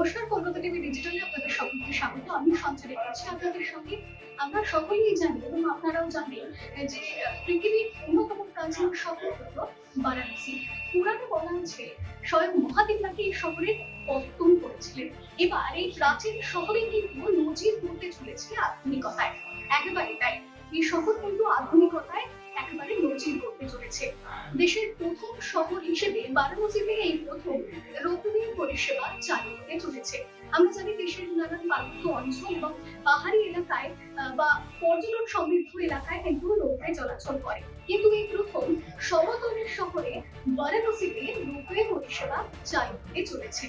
নমস্কার কলকাতা টিভি ডিজিটালে আপনাদের সকলকে স্বাগত। আমি সঞ্চারী করছি আপনাদের সঙ্গে। আমরা সকলেই জানি এবং আপনারাও জানেন যে পৃথিবীর অন্যতম প্রাচীন শহর হলো বারাণসী। পুরাণে বলা আছে স্বয়ং মহাদেব নাকি এই শহরে পত্তন করেছিলেন। এবার এই প্রাচীন শহরে কিন্তু নজির করতে চলেছে আধুনিকতায়। একেবারে তাই। এই শহর কিন্তু আধুনিকতায় একেবারে নজির করতে চলেছে। দেশের প্রথম শহর হিসেবে বারাণসীতে এই প্রথম পরিষেবা চালু হতে চলেছে। আমরা জানি দেশের নানান পার্বত্য অঞ্চল এবং পাহাড়ি এলাকায় বা পর্যটন সমৃদ্ধ এলাকায় কিন্তু রোপওয়ে চলাচল করে। কিন্তু এই প্রথম সমতলের শহরে বারাণসীতে রোপওয়ে পরিষেবা চালু হতে চলেছে।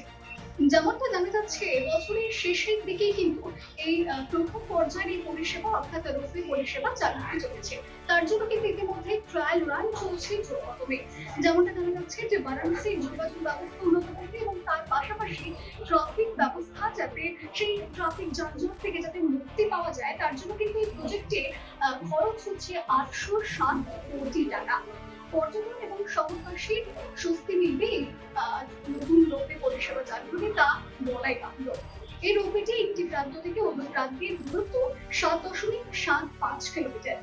যেমনটা জানা যাচ্ছে, বছরের শেষের দিকেই কিন্তু এই প্রথম পর্যায়ের এই পরিষেবা অর্থাৎ রোপওয়ে পরিষেবা চালু হতে চলেছে। তার জন্য কিন্তু ইতিমধ্যে ট্রায়াল রান চলছে জোরকদমে যেমনটা জানা যাচ্ছে যে বারাণসীর যোগাযোগ ব্যবস্থা উন্নত পাশাপাশি ট্রাফিক ব্যবস্থা যাতে সেই ট্রাফিক যানজট থেকে যাতে মুক্তি পাওয়া যায়, তার জন্য কিন্তু এই প্রজেক্টে খরচ হচ্ছে আটশো সাত কোটি টাকা। পর্যটন এবং শহরবাসীর স্বস্তি মিলবে নতুন রোপে পরিষেবা চালু হলে তা বলাই এই রোপেটি একটি প্রান্ত থেকে অন্য প্রান্তের দূরত্ব সাত দশমিক সাত পাঁচ কিলোমিটার।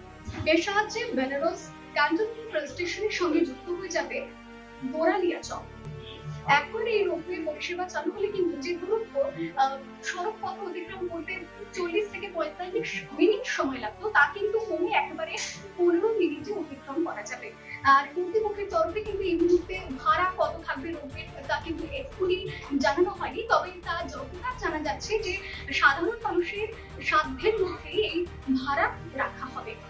এর সাহায্যে বেনারস, ক্যান্টনমেন্ট রেল স্টেশনের সঙ্গে যুক্ত হয়ে যাবে বোরালিয়া চক। এখন এই রোপওয়ে পরিষেবা চালু হলে কিন্তু যে দূরত্ব সড়ক পথ অতিক্রম করতে চল্লিশ থেকে পঁয়তাল্লিশ মিনিট সময় লাগতো? তা কিন্তু কমে একেবারে পনেরো মিনিটে অতিক্রম করা যাবে। আর কর্তৃপক্ষের তরফে কিন্তু এই মুহূর্তে ভাড়া কত থাকবে রোপওয়ে তা কিন্তু এক্ষুনি জানানো হয়নি। তবে তা যতটা জানা যাচ্ছে যে সাধারণ মানুষের সাধ্যের